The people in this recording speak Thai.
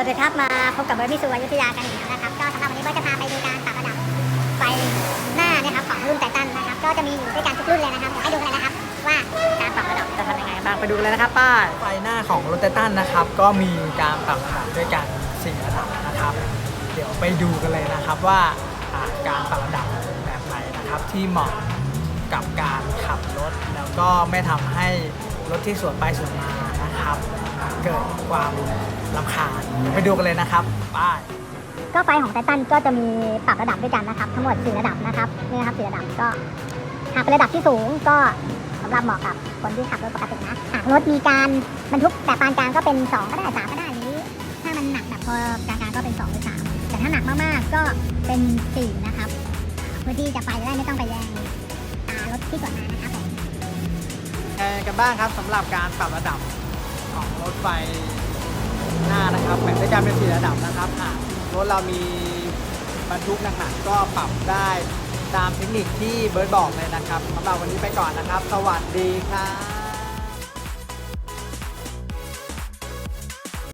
วัสดีครับ มาพบกับเบิร์ดพิสูจน์อยุธยากันอีกแล้วนะครับ ก็สำหรับวันนี้เบิร์ดจะพาไปดูการปรับระดับไฟหน้านะครับของรุ่นไททันนะครับ ก็จะมีอยู่ด้วยกันทุกรุ่นเลยนะครับเดี๋ยวให้ดูกันเลยนะครับ ว่าการปรับระดับจะทำยังไงบ้างไปดูกันเลยนะครับป้าไฟหน้าของรถไททันนะครับ ก็มีการปรับระดับด้วยกันสี่ระดับนะครับ เดี๋ยวไปดูกันเลยนะครับว่าอ่าการปรับระดับแบบไหนนะครับที่เหมาะกับการขับรถ แล้วก็ไม่ทำให้รถที่สวนไปสวนมา นะครับ เกิดความรำคาญเดี๋ยวไปดูกันเลยนะครับป้ายก็ไฟของไททันก็จะมีปรับระดับด้วยกันนะครับ ทั้งหมด4ระดับนะครับนี่นะครับ4ระดับก็หากเป็นระดับที่สูงก็สำหรับเหมาะกับคนที่ขับรถปกตินะหากรถมีการบรรทุกแบบปานกลางก็เป็น 2 ก็ได้3ก็ได้หรือถ้ามันหนักแบบพอกลางๆก็เป็น2หรือ3แต่ถ้าหนักมากๆก็เป็น4นะครับเพื่อที่จะไปได้ไม่ต้องไปแรงตารถที่สวนมานะครับผมแชร์กันบ้างครับสำหรับการปรับระดับ ของรถไฟหน้านะครับแบ่งด้วยกันเป็นสี่ระดับนะครับหากรถเรามีบรรทุกหนักๆก็ปรับได้ตามเทคนิคที่เบิร์ดบอกเลยนะครับสำหรับวันนี้ไปก่อนนะครับ สวัสดีครับ